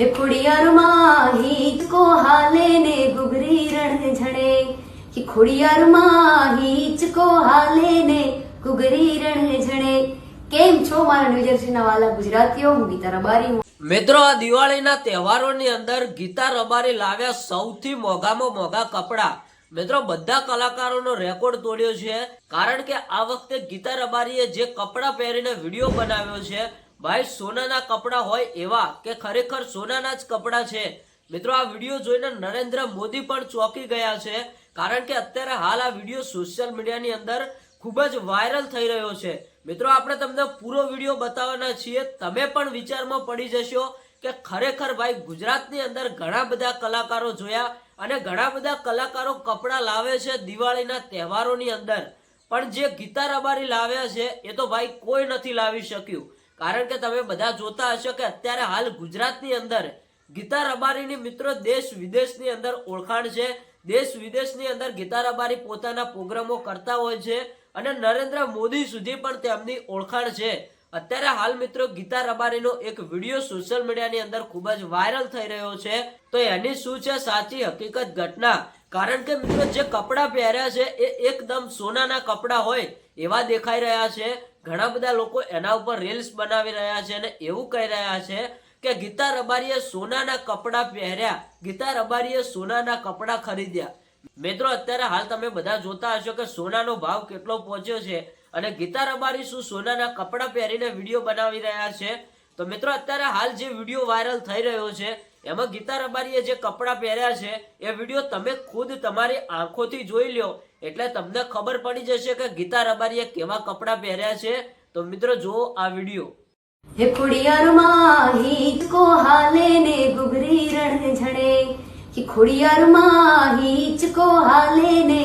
હે ખોડિયારમાં હિંચકો હાલે ને ગુગરી રણ ઝણે હે ખોડિયારમાં હિંચકો હાલે ને ગુગરી રણ કેમ છો મારા ન્યૂજર્સીના વાલા ગુજરાતીઓ? હું ગીતા રબારી. મિત્રો, આ દિવાળીના તહેવારોની અંદર ગીતા રબારી લાવ્યા સૌથી મોંઘામાં મોંઘા કપડા. મિત્રો, બધા કલાકારોનો રેકોર્ડ તોડ્યો છે. કારણ કે આ વખતે ગીતા રબારીએ જે કપડા પહેરીને વીડિયો બનાવ્યો છે ભાઈ, સોનાના કપડાં હોય એવા કે ખરેખર સોનાના જ કપડાં છે? મિત્રો, આ વીડિયો જોઈને નરેન્દ્ર મોદી પણ ચોંકી ગયા છે, કારણ કે અત્યારે હાલ આ વીડિયો સોશિયલ મીડિયાની અંદર ખૂબ જ વાયરલ થઈ રહ્યો છે. મિત્રો, આપણે તમને પૂરો વીડિયો બતાવવાના છીએ. તમે પણ વિચારમાં પડી જશો કે ખરેખર ભાઈ, ગુજરાતની અંદર ઘણા બધા કલાકારો જોયા અને ઘણા બધા કલાકારો કપડાં લાવે છે દિવાળીના તહેવારોની અંદર. પણ જે ગીતા રબારી લાવ્યા છે, એ તો ભાઈ કોઈ નથી લાવી શક્યું. કારણ કે તમે બધા જોતા હશો કે અત્યારે હાલ ગુજરાતની અંદર ગીતા રબારીની મિત્રો દેશ વિદેશની અંદર ઓળખાણ છે. દેશ વિદેશની અંદર ગીતા રબારી પોતાના પ્રોગ્રામો કરતા હોય છે અને નરેન્દ્ર મોદી સુધી પણ તેમની ઓળખાણ છે. અત્યારે હાલ મિત્રો ગીતા રબારીનો એક વીડિયો સોશિયલ મીડિયાની અંદર ખૂબ જ વાયરલ થઈ રહ્યો છે. તો એની શું છે સાચી હકીકત ઘટના? કારણ કે મિત્રો જે કપડાં પહેર્યા છે એ એકદમ સોનાના કપડાં હોય એવા દેખાઈ રહ્યા છે. ઘણા બધા લોકો એના ઉપર રીલ્સ બનાવી રહ્યા છે અને એવું કહી રહ્યા છે કે ગીતા રબારીએ સોનાના કપડાં પહેર્યા. ગીતા રબારીએ સોનાના કપડાં ખરીદ્યા. મિત્રો, અત્યારે હાલ તમે બધા જોતા હશો કે સોનાનો ભાવ કેટલો પહોંચ્યો છે અને ગીતા રબારી શું સોનાના કપડાં પહેરીને વીડિયો બનાવી રહ્યા છે? તો મિત્રો, અત્યારે હાલ જે વીડિયો વાયરલ થઈ રહ્યો છે એમાં ગીતા રબારીએ જે કપડાં પહેર્યા છે, એ વીડિયો તમે ખુદ તમારી આંખોથી જોઈ લ્યો. એટલે તમને ખબર પડી જશે કે ગીતા રબારીએ કેવા કપડાં પહેર્યા છે. તો મિત્રો, જુઓ આ વીડિયો. હે ખોડિયારમાં હિંચકો હાલે ને ગુગરી રણ ઝણે હે ખોડિયારમાં હિંચકો હાલે ને